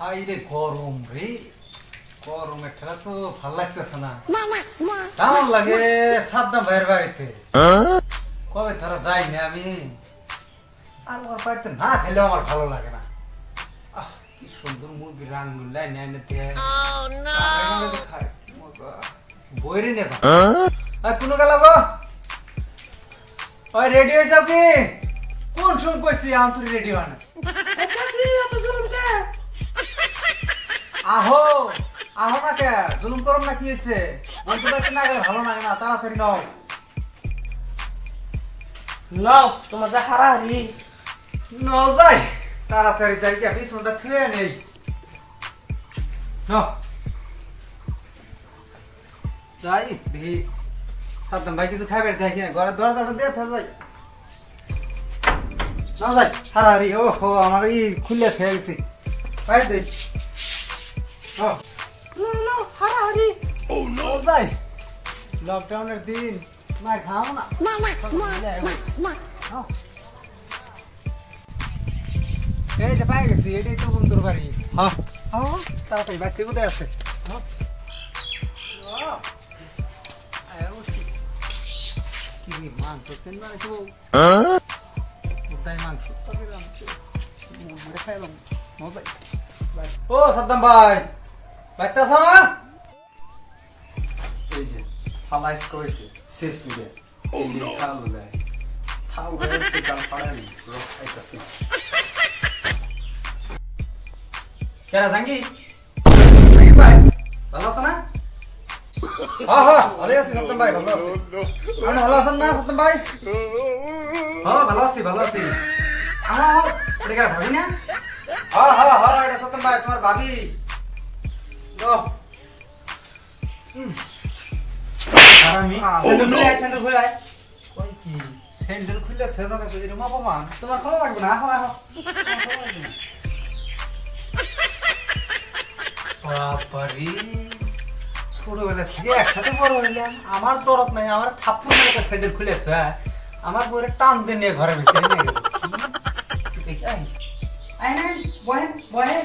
High রে গরম রে। গরমের ঠেলা তো ভালো লাগতেছে না। কেমন লাগে? সাবধান ভাইয়ের বাড়িতে। কবে ধরা যাইনি আমি। আর ওর বাড়িতে না খেলেও আমার ভালো লাগে না। আহ কি সুন্দর মুরগি রান গুল্লাই নেয় বইরে নে আর কোনো গেল গো। ওই রেডি হয়ে যাও কি? কোন শুন কইছি আমি তুই রেডি হয় না। আহো আহো না কে জুলুম করম না কি হয়েছে বলতে পারছি না ভালো লাগে না, তাড়াতাড়ি নাও। নাও, তোমার যা হারাহারি। নাও যাই, তাড়াতাড়ি যাই কি বিছুনটা থুয়ে নেই। নাও। যাই, দেখি, সাদ্দাম ভাই কিছু খাইবে, দেখি না ঘরে দরজাটা দিয়ে ফেল যাই। না যাই, হারাহারি ও হো আমার ই খুলে খেয়ে গেছি পাই দে ও নাও নাও হারাহারি ও যাই লকডাউনের দিন। মার খাও না। নাও। এই যে পাই গেছি এটাই তো বন্ধুর বাড়ি। হ্যাঁ হ্যাঁ তাড়াতাড়ি বাচ্চা কোথায় আছে। হ্যাঁ। ও, কি মাংস কেন না কোথায় মাংস? তবে মাংস। খাইলাম। ও সাদ্দাম ভাই। আছো না? এই যে, ফালাইস করেছে শেষ সুরে এই খালো দেয় থাও গেছে গাল পাড়ানি রক খাইতাছে কেরা জাঙ্গি? ভাই আছো সত্যম ভাই, ভালো আছি। না, সত্যম ভাই? ভালো আছি ভালো আছি। হ্যাঁ এটা ভাবি না? হ্যাঁ হ্যাঁ হ্যাঁ এটা ভাই, তোমার ভাবি। স্যান্ডেল মা বাবা তোমার খাওয়া লাগবে না? হ্যাঁ হ্যাঁ ছোটবেলা থেকে একসাথে বড় হইলাম। আমার দরদ নাই আমার থাপ্পড় একটা স্যান্ডেল খুলে থয়া আমার বউরে টান দিয়ে নিয়ে ঘরের ভিতরে নিয়ে গেল। দেখি? আই আই না বহেন বহেন।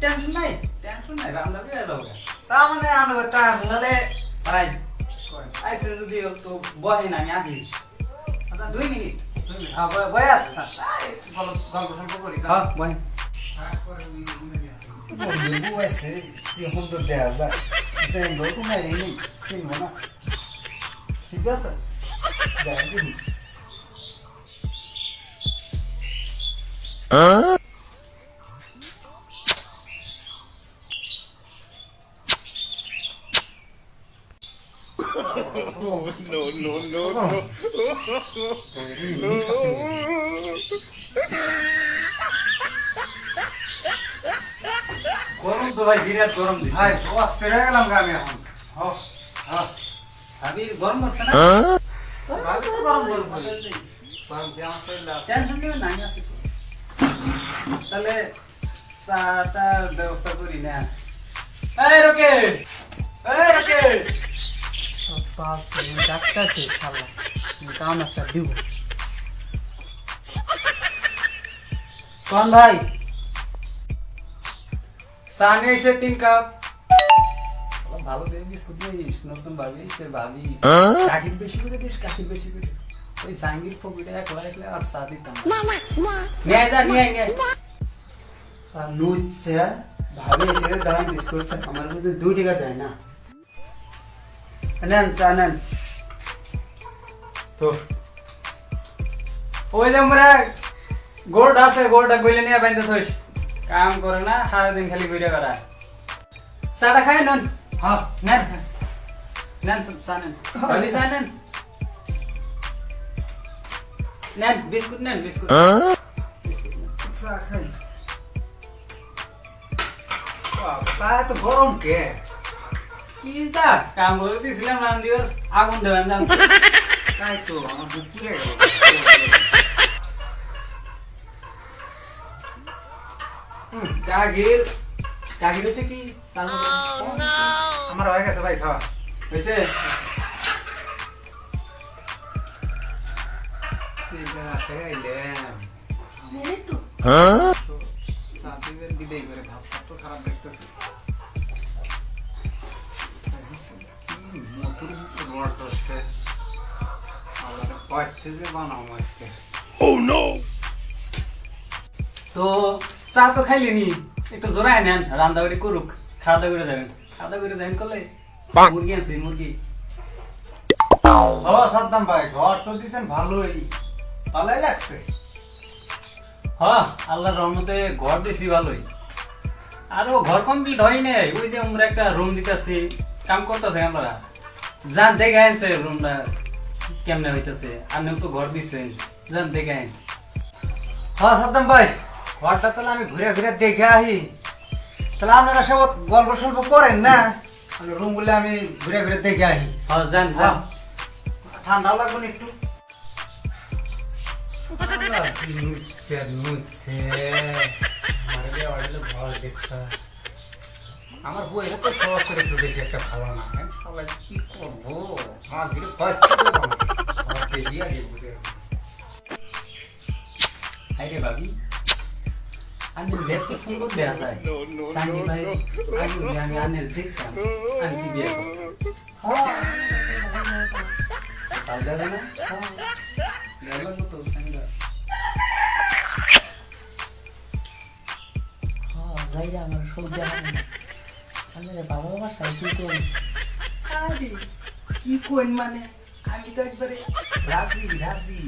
টেনশন নাই টেনশন নাই রান্না করে যাব। তা মানে আমি তা তাহলে ভাই আইসে যদি একটু বহেন আমি আসি। আচ্ছা, দুই মিনিট দুই মিনিট। হ্যাঁ বয়- বলো গল্প সল্প করি হ্যাঁ নেই চিনবো ঠিক আছে যাই দেখি গরম তো ভাই বিরাট গরম দিছে। ভাই অস্থির হয়ে গেলাম আমি এখন। হ হ। ভাবি গরম করছে না? ভাবি তো গরম গরম করে গরম দিয়ে আমার শরীরে আছে। টেনশন নিও না আমি তাহলে চাটার ব্যবস্থা করি না? এই রকে এই রকে ডাক্তারছে খালা কাম একটা দিব কোন ভাই চা নিয়ে এসে তিন কাপ ভালো দিয়ে বিস্কুট নিয়ে এসে নতুন ভাবি এসে ভাবি কাকির বেশি করে দিস কাকির বেশি করে ওই জাঙ্গির ফকিটা একলা আসলে আর চা দিতাম না। নিয়ে যা নিয়ে নিয়ে নুচ্ছে ভাবি এসে দাম বিস্কুট আমার কিন্তু দুই টাকা দেয় না নেন চা নেন তো ওই যে আমরা গোড় আছে গোড়টা গইলে নিয়ে বাইন্দে থইস কাম করে না সারাদিন খালি ঘুরে বেড়া চাটা খাই নন হ্যাঁ নেন নেন সব চা নেন ভাবি চা নেন নেন বিস্কুট নেন বিস্কুট বিস্কুট চা খাই চা এত গরম কে কি দা কাম করে দিছিলাম রান দিবস আগুন দেবেন না তাই তো আমার বুক পুড়ে গেল। কাগির কাগির হচ্ছে কি? আমার হয়ে গেছে ভাই খাওয়া। হয়েছে? আইলাম বিদায় করে ভাবটা তো খারাপ দেখতেছে। ধরছে। যে বানাবো আজকে। তো চা তো খাইলেনি একটু নেন রান্না বাড়ি করুক। খাওয়া দাওয়া করে যাবেন। খাওয়া দাওয়া করে যাবেন করলে মুরগি আনছি মুরগি। ও সাদ্দাম ভাই ঘর তো দিছেন ভালোই। ভালোই লাগছে। হ আল্লাহর রহমতে ঘর দিছি ভালোই। আরও ঘর কমপ্লিট হয় নাই ওই যে আমরা একটা রুম দিতেছি। কাম করতেছে আমরা যান দেখে আনছে রুমটা কেমনে হইতেছে? আপনিও তো ঘর দিচ্ছেন যান দেখে আইন। হ্যাঁ সাদ্দাম ভাই ঘরটা তাহলে আমি ঘুরে ঘুরে দেখে আহি তাহলে আপনারা সব গল্প সল্প করেন না? রুমগুলো আমি ঘুরে ঘুরে দেখে আহি হ যান হ্যাঁ। যান। ঠান্ডা লাগবে না একটু? নুচ্ছে নুচ্ছে। আমার বই তো সবার ছেলে একটু বেশি একটা ভালো না সবাই কি করব? আমার ঘিরে কয়েকটা আমার পেরিয়ে আগে ঘুরে আরে ভাবি আমি যেত সুন্দর দেখা যায়। সানি ভাই আগে আমি আনের দেখতাম আমি কি বিয়ে করতাম ভালো লাগে না? লাগল তো সানিদা যাই আমার সব দেখা আমি বাবা আমার সাইকেল আরে কি কোন মানে আমি তো একবারে রাজি রাজি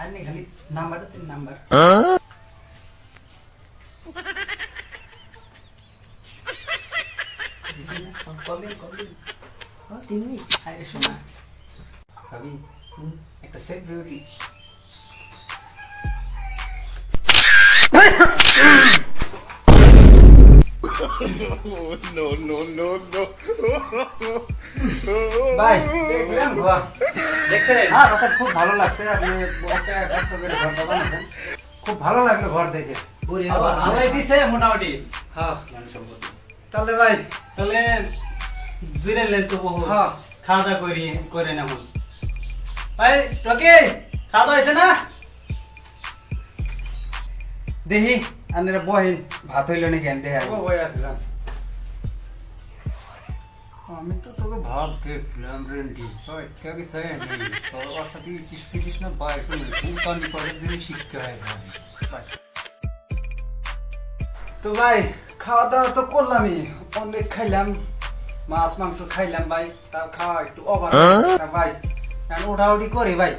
আনে খালি নাম্বারটা তিন নাম্বার কদিন কদিন তিন আরে শোনা ভাবি একটা সেট বিউটি ভাই দেখলাম ঘর দেখছেন? হ্যাঁ কথা খুব ভালো লাগছে আপনি একটা একশো করে ঘর বানাচ্ছেন খুব ভালো লাগল ঘর দেখে। বুড়ি আলাই দিছে মোটামুটি। হ্যাঁ। মান তাহলে ভাই তাহলে জুড়ে লেন তো বহু হ্যাঁ। খাওয়া দাওয়া করি করে নেব। ভাই রকি খাওয়া দাওয়া হয়েছে না? দেখি। ভাত হইল নাকি আনতে বই আছে আমি তো তোকে ভাব কেউ চাই তোর দিনে শিক্ষা হয়েছে তো ভাই খাওয়া দাওয়া তো করলামই। অনেক খাইলাম, মাছ, মাংস খাইলাম, ভাই। তার খাওয়া একটু অভাব ভাই ওঠাউঠি করি, ভাই।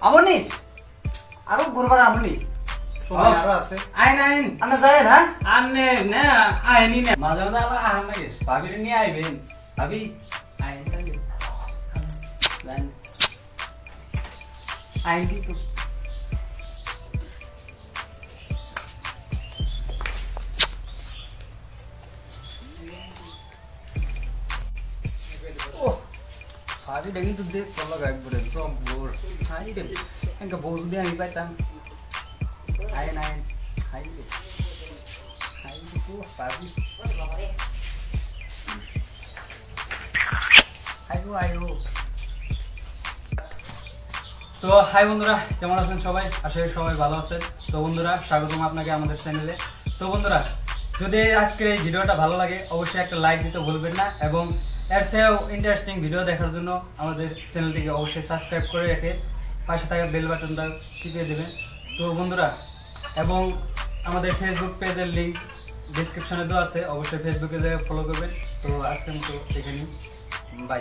আমনি? আরও ঘুরবার আমনি? সময় আরও আছে আইন আইন আনা যায় না আনে না আইনি না মাঝে মাঝে আবার আহান লাগে ভাবি নিয়ে আইবেন ভাবি আইন তাহলে জান আইন কিন্তু ওহ ভাবিটা কিন্তু দেখ চলো একবারে জব্বর হাই রে একটা বউ যদি আমি পাইতাম হাই রে হাই রে তো আইও আইও তো হাই বন্ধুরা, কেমন আছেন সবাই? আশা করি সবাই ভালো আছেন। তো বন্ধুরা, স্বাগতম আপনাকে আমাদের চ্যানেলে তো বন্ধুরা, যদি আজকের এই ভিডিওটা ভালো লাগে, অবশ্যই একটা লাইক দিতে ভুলবেন না এবং এর চেয়েও ইন্টারেস্টিং ভিডিও দেখার জন্য আমাদের চ্যানেলটিকে অবশ্যই সাবস্ক্রাইব করে রেখে পাশে থাকা বেল বাটনটা টিপে দেবেন। তো বন্ধুরা এবং আমাদের ফেসবুক পেজের লিঙ্ক ডিসক্রিপশনে দেওয়া আছে। অবশ্যই ফেসবুকে যে ফলো করবেন। তো আজকে মতো এখানেই। বাই